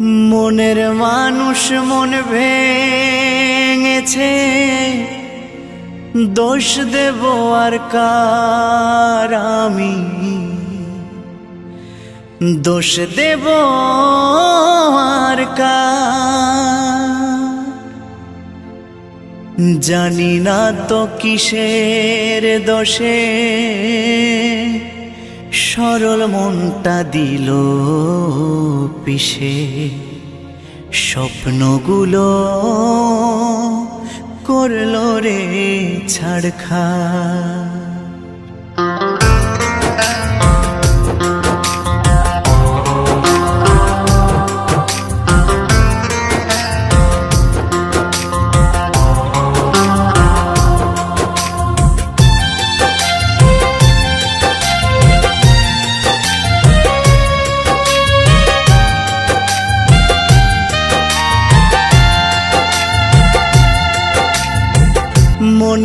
মনের মানুষ মন ভেঙেছে। দোষ দেব আর কার আমি? দোষ দেব আর জানি না তো কিসের দোষে? সরল মনটা দিল পিসে। স্বপ্নগুলো করল রে ছাড়খা।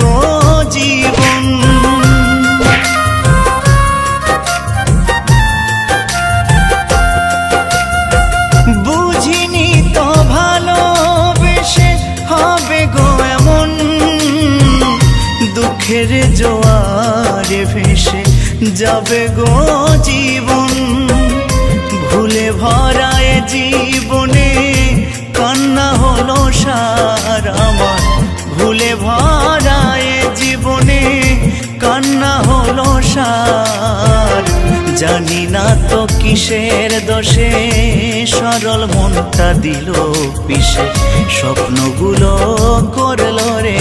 গো জীবন। বুঝিনি তো ভালোবেসে হবে দুঃখের জোয়ারে ভেসে যাবে গো জীবন। ভুলে ভরায় জীবনে জানি না তো কিসের দোষে। সরল মনটা দিল পিসে। স্বপ্নগুলো করল রে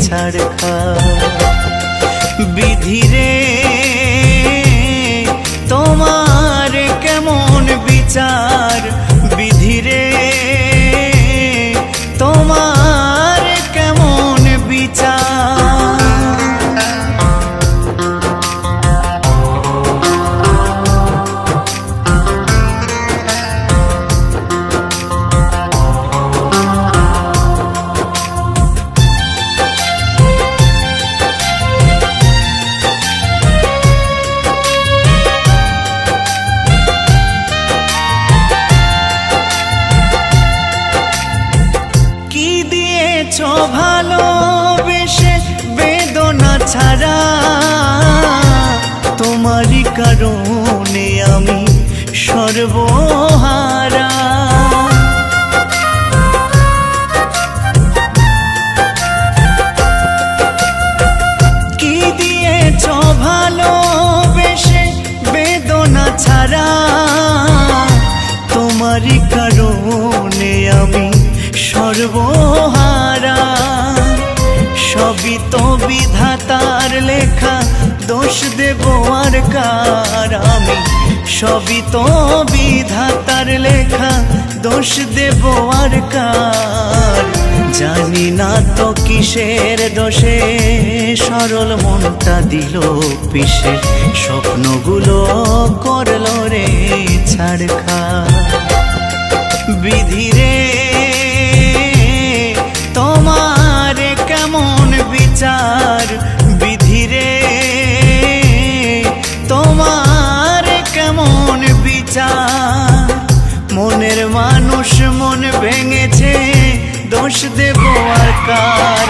ছাড়খা। বিধিরে ভালোবেসে বেদনা ছাড়া তোমারই কারণে আমি সর্বহারা। কি বেদনা ছাড়া তোমারই কারণে আমি সর্বহারা। সবই তো বিধাতার লেখা দোষ দেব আর কার আমি সবই তো বিধাতার লেখা দোষ দেব আর কার জানি না তো কিসের দোষে সরল মনটা দিল পিসে স্বপ্নগুলো করল রে ছাড় খা বিধিরে বিচার বিধিরে তোমার কেমন বিচার? মনের মানুষ মন ভেঙেছে দোষ দেব আর কার?